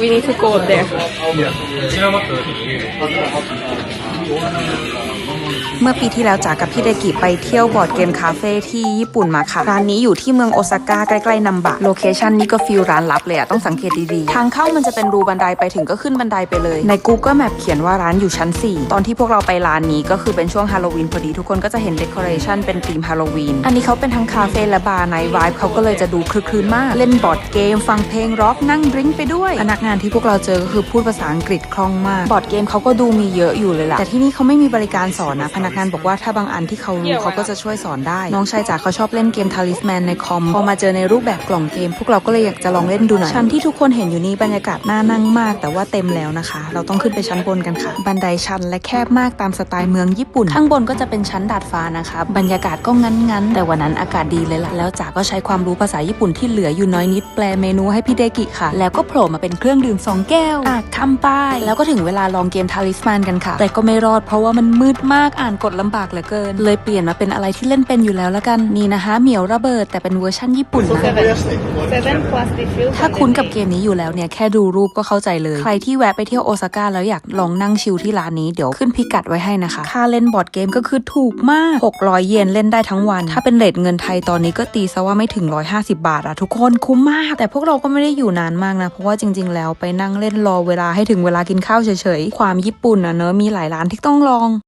we need to go there เมื่อปีที่แล้วจ๋ากับพี่เดกิไปเที่ยวบอร์ดเกมคาเฟ่ที่ญี่ปุ่นมาค่ะ ร้านนี้อยู่ที่เมืองโอซาก้าใกล้ๆนัมบะโลเคชันนี้ก็ฟิลร้านลับเลยอะต้องสังเกตดีๆ ทางเข้ามันจะเป็นรูบันไดไปถึงก็ขึ้นบันไดไปเลย ใน Google Map เขียนว่าร้านอยู่ชั้น 4 ตอนที่พวกเราไปร้านนี้ก็คือเป็นช่วงฮาโลวีนพอดีทุกคนก็จะเห็นเดคอเรชันเป็นธีมฮาโลวีนอันนี้เขาเป็นทั้งคาเฟ่และบาร์ไนท์ไวท์เขาก็เลยจะดูคลึกคลื้นมาก เล่นบอร์ดเกม ฟังเพลงร็อกนั่งดริงก์ไปด้วยพนักงานที่พวกเราเจอก็คือพูดภาษาอังกฤษคล่องมากบอร์ดเกมเขาก็ดูมีเยอะอยู่เลยล่ะแต่ที่นี่เขาไม่มีบริการสอนนะพนักงานบอกว่าถ้าบางอันที่เขารู้เขาก็จะช่วยสอนได้ น้องชายจ๋าเขาชอบเล่นเกมทาริสแมนในคอม พอมาเจอในรูปแบบกล่องเกม พวกเราก็เลยอยากจะลองเล่นดูหน่อย ชั้นที่ทุกคนเห็นอยู่นี้บรรยากาศน่านั่งมาก แต่ว่าเต็มแล้วนะคะ เราต้องขึ้นไปชั้นบนกันค่ะ บันไดชันและแคบมากตามสไตล์เมืองญี่ปุ่น ข้างบนก็จะเป็นชั้นดาดฟ้านะคะ บรรยากาศก็งั้นๆ แต่วันนั้นอากาศดีเลยล่ะ แล้วจ๋าก็ใช้ความรู้ภาษาญี่ปุ่นที่เหลืออยู่น้อยนิดแปลเมนูให้พี่เดกิค่ะ แล้วก็โผล่มาเป็นเครื่องดื่มสองแก้วอะคำป้ายแล้วก็ถึงเวลาลองเกมทาริสแมนกันค่ะ แต่ก็ไม่รอดเพราะว่ามันมืดมากอ่านกดลำบากเหลือเกิน เลยเปลี่ยนมาเป็นอะไรที่เล่นเป็นอยู่แล้วละกัน นี่นะคะเหมียวระเบิดแต่เป็นเวอร์ชั่นญี่ปุ่นนะ seven plus diffuse ถ้าคุ้นกับเกมนี้อยู่แล้วเนี่ยแค่ดูรูปก็เข้าใจเลย ใครที่แวะไปเที่ยวโอซาก้าแล้วอยากลองนั่งชิลที่ร้านนี้เดี๋ยวขึ้นพิกัดไว้ให้นะคะ ค่าเล่นบอร์ดเกมก็คือถูกมาก 600 เยนเล่นได้ทั้งวัน ถ้าเป็นเรทเงินไทยตอนนี้ก็ตีซะว่าไม่ถึง 150 บาทอะทุกคนคุ้มมาก แต่พวกเราก็ไม่ได้อยู่นานมากนะเพราะว่าจริง ๆ แล้วไปนั่งเล่นรอเวลาให้ถึงเวลากินข้าวเฉยๆความญี่ปุ่นอะเนอะมีหลายร้านที่ต้องลอง